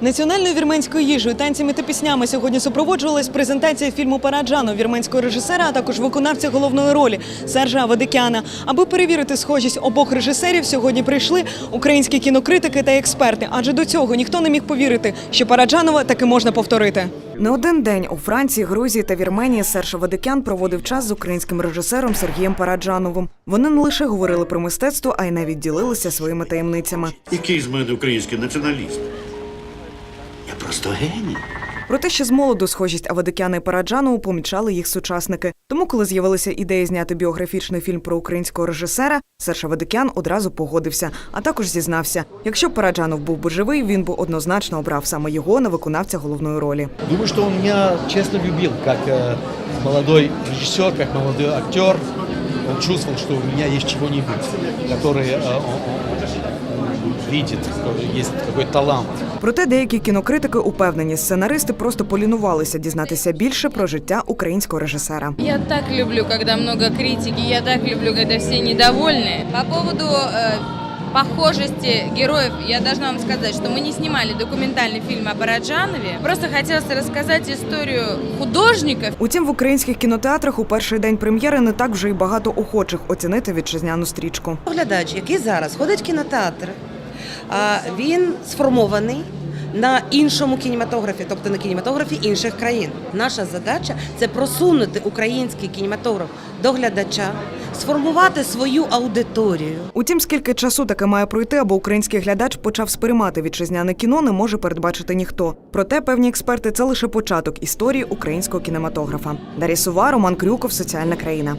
Національною вірменською їжею, танцями та піснями сьогодні супроводжувалась презентація фільму Параджану вірменського режисера, а також виконавця головної ролі Сержа Авадикяна. Аби перевірити схожість обох режисерів, сьогодні прийшли українські кінокритики та експерти. Адже до цього ніхто не міг повірити, що Параджанова таки можна повторити. Не один день у Франції, Грузії та Вірменії Серж Авадикян проводив час з українським режисером Сергієм Параджановим. Вони не лише говорили про мистецтво, а й навіть ділилися своїми таємницями. Який з мене український націоналіст? Я просто геній. Про те, що з молоду схожість Авадикяна і Параджанову помічали їх сучасники. Тому, коли з'явилася ідея зняти біографічний фільм про українського режисера, Серж Авадикян одразу погодився, а також зізнався: якщо б Параджанов був би живий, він би однозначно обрав саме його на виконавця головної ролі. Думаю, что он меня честно любил, как э, молодой режиссер, как молодой актер. Он чувствовал, что у меня есть чего-нибудь, который э, он, он- он видит, какой- есть какой-то талант. Проте деякі кінокритики упевнені, сценаристи просто полінувалися дізнатися більше про життя українського режисера. Я так люблю, когда много критики, я так люблю, когда все недовольны. По поводу э, похожести героев, я должна вам сказать, что мы не снимали документальный фильм о Параджанове. Просто хотелось рассказать историю художников. Утім, в українських кінотеатрах у перший день прем'єри не так вже й багато охочих оцінити вітчизняну стрічку. Глядач, який зараз ходить в кінотеатр, а, він сформований на іншому кінематографі, тобто на кінематографі інших країн. Наша задача це просунути український кінематограф до глядача, сформувати свою аудиторію. Утім, скільки часу таке має пройти, аби український глядач почав сприймати вітчизняне кіно, не може передбачити ніхто. Проте певні експерти це лише початок історії українського кінематографа. Дар'я Сува, Роман Крюков, Соціальна країна.